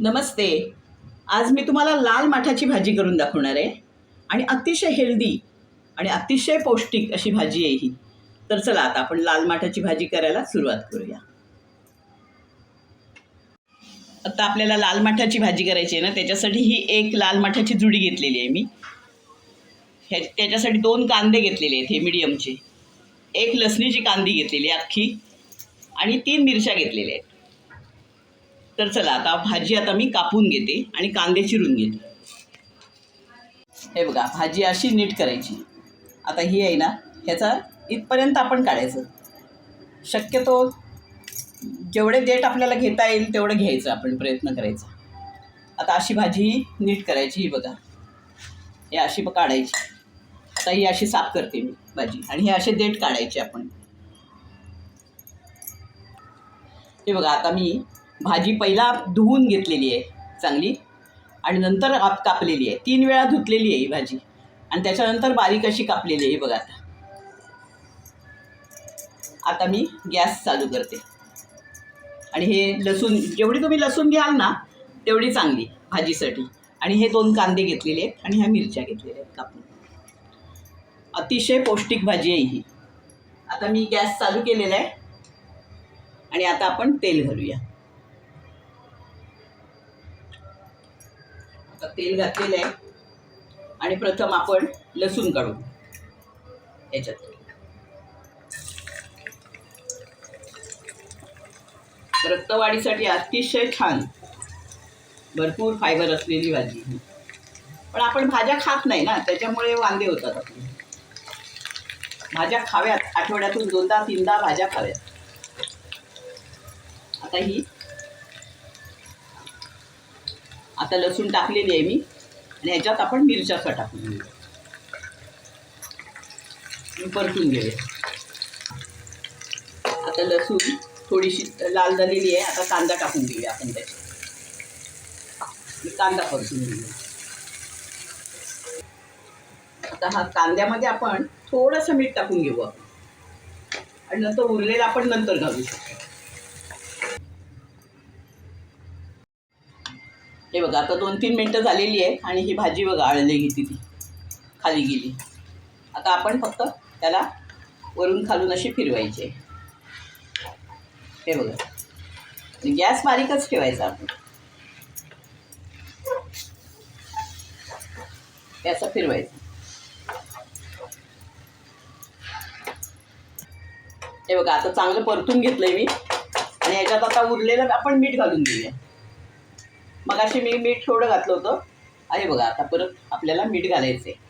नमस्ते. आज मी तुम्हाला लाल माठाची भाजी करून दाखवणार आहे. आणि अतिशय हेल्दी आणि अतिशय पौष्टिक अशी भाजी आहे ही. तर चला आता आपण लाल माठाची भाजी करायला सुरुवात करूया. आता आपल्याला लाल माठाची भाजी करायची आहे ना त्याच्यासाठी ही एक लाल माठाची जुडी घेतलेली आहे मी. ह्या त्याच्यासाठी दोन कांदे घेतलेले आहेत हे मिडियमचे एक लसणीची कांदी घेतलेली आहे अख्खी आणि तीन मिरच्या घेतलेल्या आहेत. तर चला आता भाजी आता मी कापून घेते आणि कांदे चिरून घेते. हे बघा भाजी अशी नीट करायची. आता ही आहे ना ह्याचा इथपर्यंत आपण काढायचं. शक्यतो जेवढे देठ आपल्याला घेता येईल तेवढं घ्यायचं आपण प्रयत्न करायचा. आता अशी भाजी ही नीट करायची ही बघा. हे अशी काढायची. आता ही अशी साफ करते मी भाजी आणि हे असे देठ काढायचे आपण. हे बघा आता मी भाजी पहिला धुवून घेतलेली आहे चांगली. आणि नंतर आप कापलेली आहे. तीन वेळा धुतलेली आहे ही भाजी. आणि त्याच्यानंतर बारीक अशी कापलेली आहे ही बघा आता. आता मी गॅस चालू करते. आणि हे लसूण जेवढी तुम्ही लसूण घ्याल ना तेवढी चांगली भाजीसाठी. आणि हे दोन कांदे घेतलेले आहेत आणि ह्या मिरच्या घेतलेल्या आहेत कापून. अतिशय पौष्टिक भाजी आहे ही. आता मी गॅस चालू केलेला आहे. आणि आता आपण तेल घालूया. तेल घातलेलं आहे. आणि प्रथम आपण लसूण काढू. याच्यात. रक्तवाढीसाठी अतिशय छान. भरपूर फायबर असलेली भाजी ही. पण आपण भाज्या खात नाही ना त्याच्यामुळे वांदे होतात आपले. भाज्या खाव्यात आठवड्यातून दोनदा तीनदा भाज्या खाव्यात. आता ही आता लसूण टाकलेली आहे मी. आणि ह्याच्यात आपण मिरच्याचा टाकून घेऊ परतून घेऊया आता लसूण थोडीशी लाल झालेली आहे. आता कांदा टाकून घेऊया आपण त्याच्यात. कांदा परतून घेऊया आता हा कांद्यामध्ये आपण थोडंसं मीठ टाकून घेऊ आपण. आणि नंतर उरलेलं आपण नंतर घालू शकतो. हे बघा आता दोन तीन मिनटं झालेली आहे आणि ही भाजी बघा आळली गेली ती. खाली गेली. आता आपण फक्त त्याला वरून खालून अशी फिरवायची हे बघा. म्हणजे गॅस बारीकच ठेवायचा आपण. हे असं फिरवायचं. हे बघा आता चांगलं परतून घेतलंय मी. आणि याच्यात आता उरलेलं आपण मीठ घालून घेऊया मग अशी मी मीठ थोडं घातलं होतं. आहे बघा आता परत आपल्याला मीठ घालायचं आहे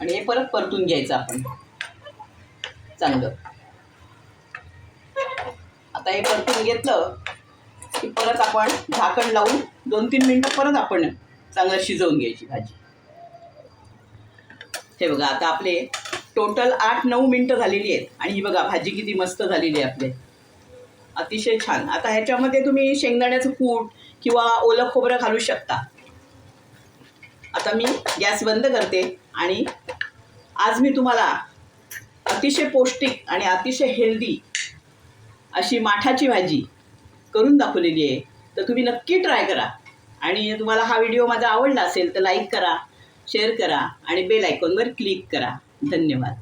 आणि हे परत परतून घ्यायचं आपण. चांगलं. आता हे परतून घेतलं की परत आपण झाकण लावून दोन तीन मिनटं परत आपण चांगलं शिजवून घ्यायची भाजी. हे बघा आता आपले टोटल आठ नऊ मिनटं झालेली आहेत. आणि ही बघा भाजी किती मस्त झालेली आहे आपले. अतिशय छान. आता ह्याच्यामध्ये तुम्ही शेंगदाण्याचं कूट किंवा ओलं खोबरं घालू शकता. आता मी गॅस बंद करते आणि आज मी तुम्हाला अतिशय पौष्टिक आणि अतिशय हेल्दी अशी माठाची भाजी करून दाखवलेली आहे. तर तुम्ही नक्की ट्राय करा. आणि तुम्हाला हा व्हिडिओ माझा आवडला असेल तर लाईक करा शेअर करा आणि बेल आयकॉनवर क्लिक करा. धन्यवाद.